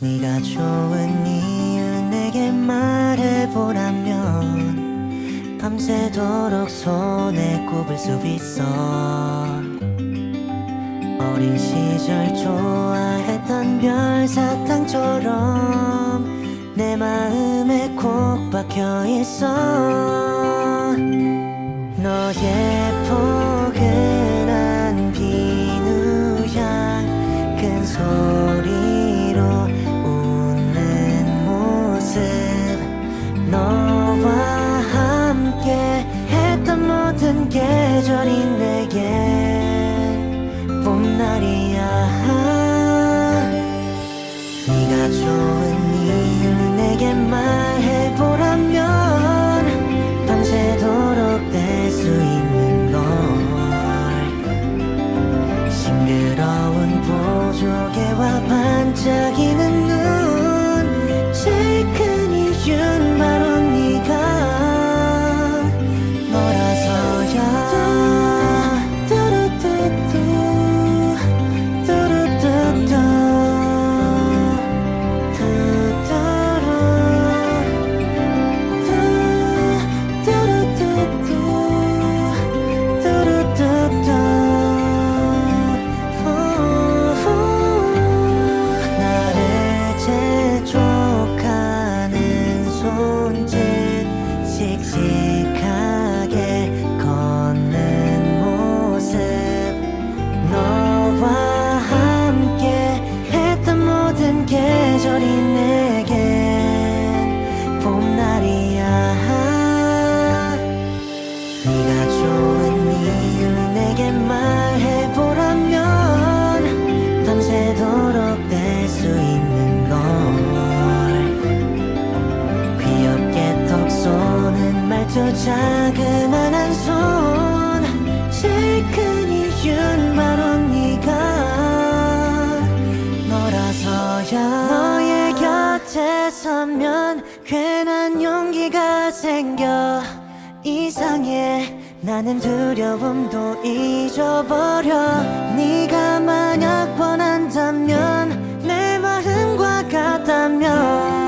네가 좋은 이유 내게 말해보라면 밤새도록 손에 꼽을 수 있어. 어린 시절 좋아했던 별사탕처럼 내 마음에 콕 박혀있어. 너의 조용히 내게 말해보라면 밤새도록 될 수 있는 걸. 싱그러운 보조개와 반짝이 곁에 서면 괜한 용기가 생겨. 이상해. 나는 두려움도 잊어버려. 네가 만약 원한다면 내 마음과 같다면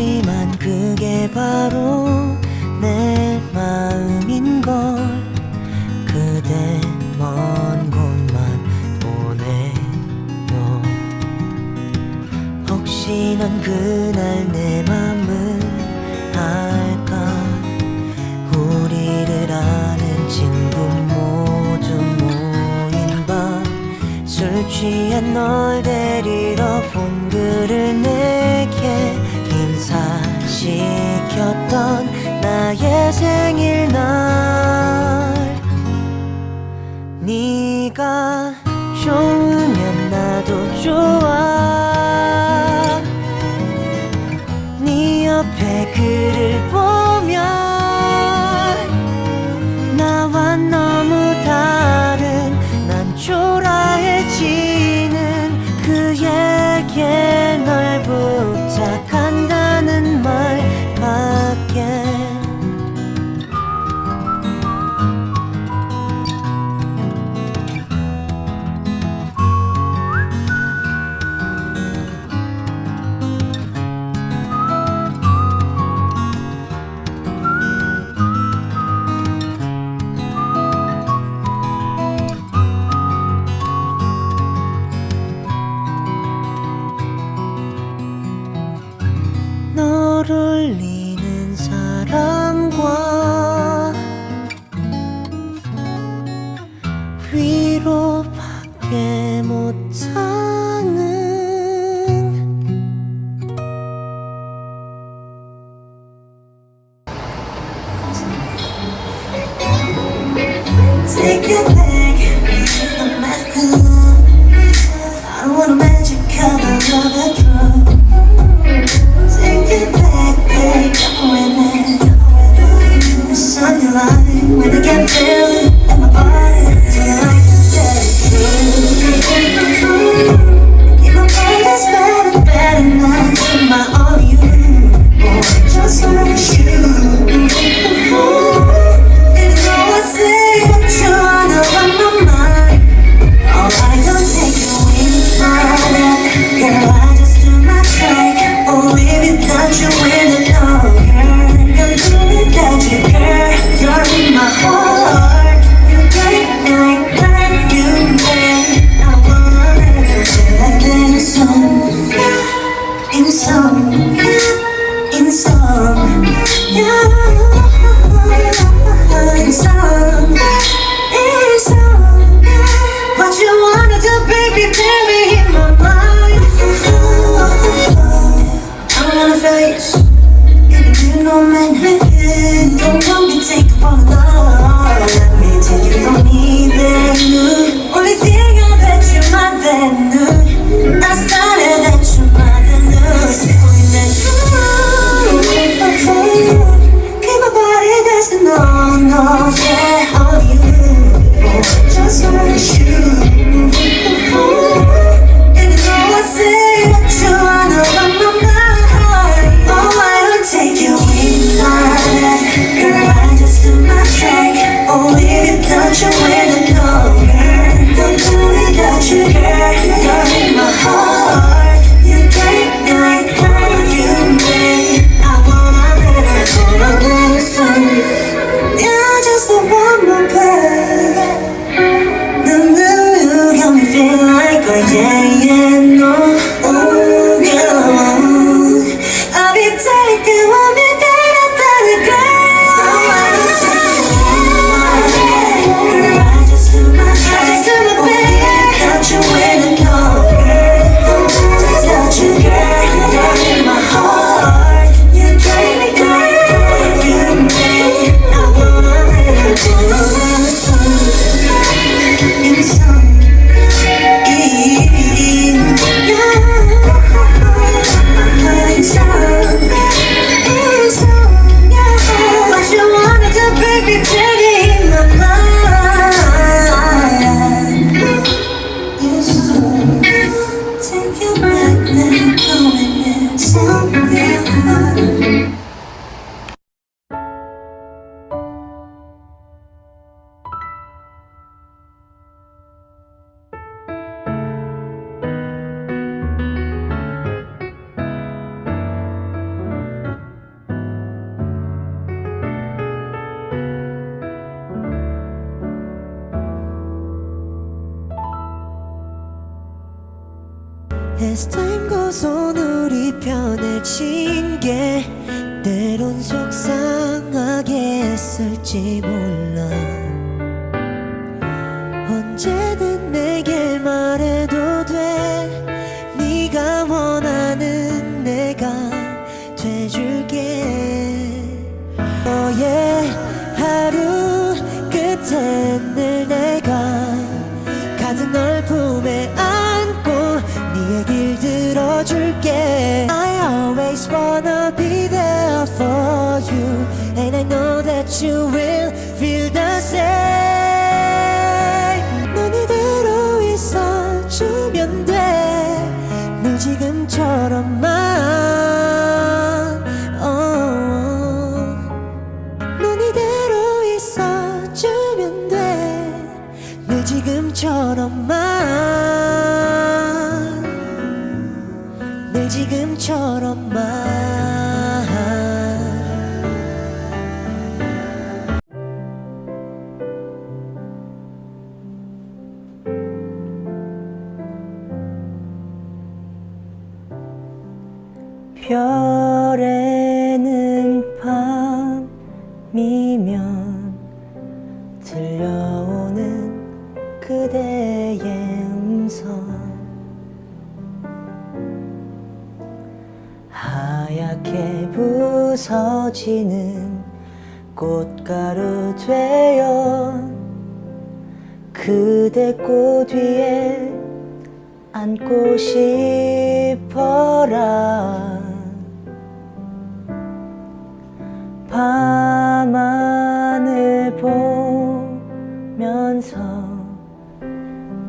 하지만 그게 바로 내 마음인걸. 그대 먼 곳만 보내요. 혹시 넌 그날 내 맘을 알까? 우리를 아는 친구 모두 모인 밤술 취한 널 데리러 본 그를 내 나의 생일날 네가 좋으면 나도 좋아. Last time 고선 우리 편해진 게 때론 속상하게 했을지 몰라. 얘길 들어줄게. I always wanna be there for you. And I know that you will feel the same. 별의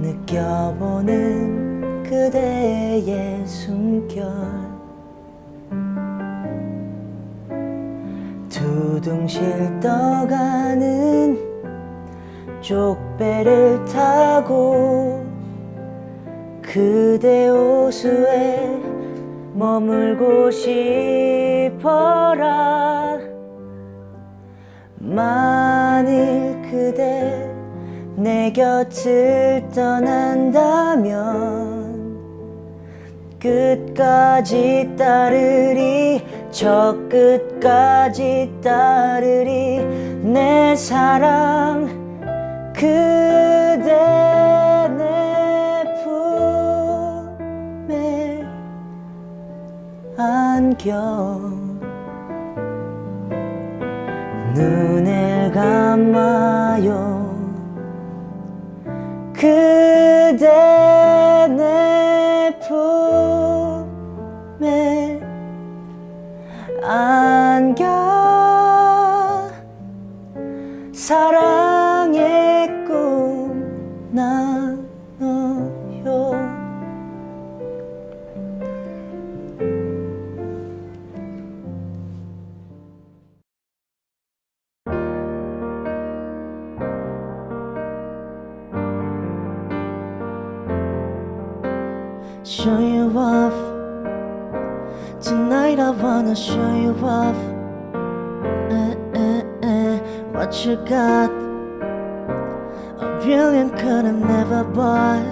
느껴보는 그대의 숨결. 두둥실 떠가는 쪽배를 타고 그대 오수에 머물고 싶어라. 만일 그대 내 곁을 떠난다면 끝까지 따르리 저 끝까지 따르리. 내 사랑 그대 내 품에 안겨. show you off. Tonight I wanna show you off. Eh, eh, eh. What you got? A billion could have never bought.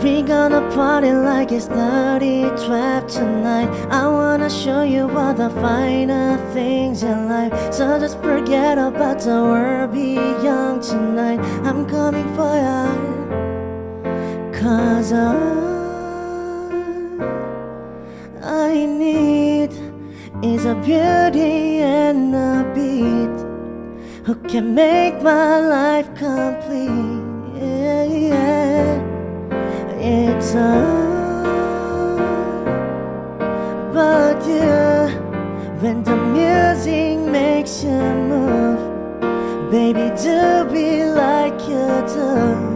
We gonna party like it's dirty trap tonight. I wanna show you all the finer things in life. So just forget about the world, be young tonight. I'm coming for you. Cause all I need is a beauty and a beat who can make my life complete. Yeah, yeah. It's all about you when the music makes you move. Baby, do be like you do.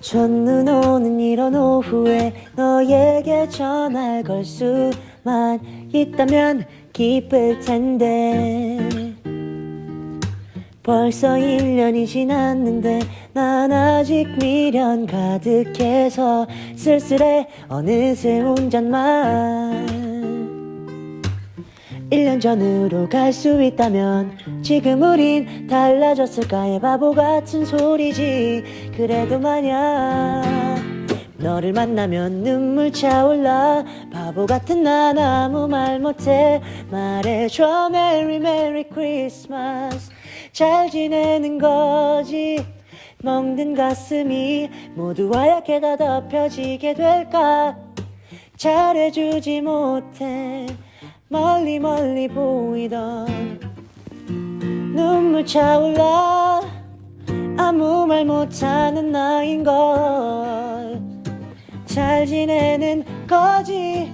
첫눈 오는 이런 오후에 너에게 전화를 걸 수만 있다면 기쁠 텐데. 벌써 1년이 지났는데 난 아직 미련 가득해서 쓸쓸해. 어느새 운전만 1년 전으로 갈 수 있다면 지금 우린 달라졌을까의 바보 같은 소리지. 그래도 마냥 너를 만나면 눈물 차올라. 바보 같은 난 아무 말 못해. 말해줘 메리 메리 크리스마스 잘 지내는 거지. 멍든 가슴이 모두 하얗게 다 덮여지게 될까? 잘해주지 못해 멀리 멀리 보이던 눈물 차올라 아무 말 못하는 나인 걸. 잘 지내는 거지?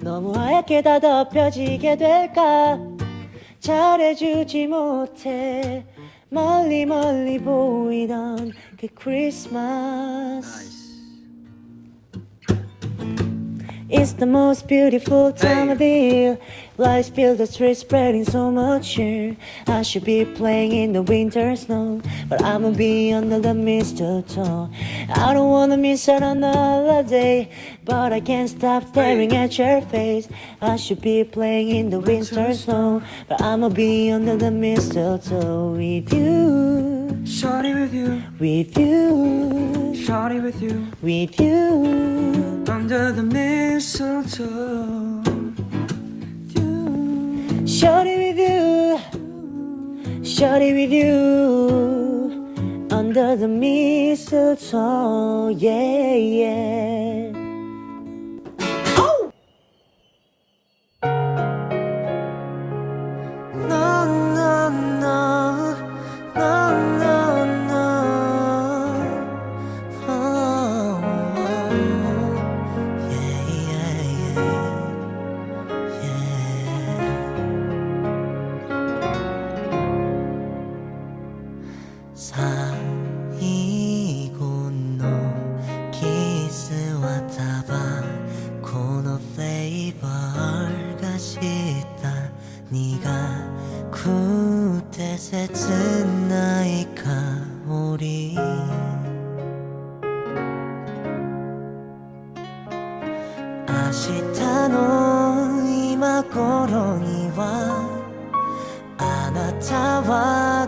너무 하얗게 다 덮여지게 될까? 잘해주지 못해. 멀리 멀리 보이던 그 크리스마스 It's the most beautiful time of the year. Lights fill the streets, spreading so much cheer. I should be playing in the winter snow, but I'ma be under the mistletoe. I don't wanna miss out on another day, but I can't stop staring at your face. I should be playing in the winter snow, but I'ma be under the mistletoe with you, Shorty with you, with you, shorty with you, with you. under the mistletoe. Shorty with you, shorty with you, under the mistletoe, yeah, yeah. 日の？今頃には。あなたは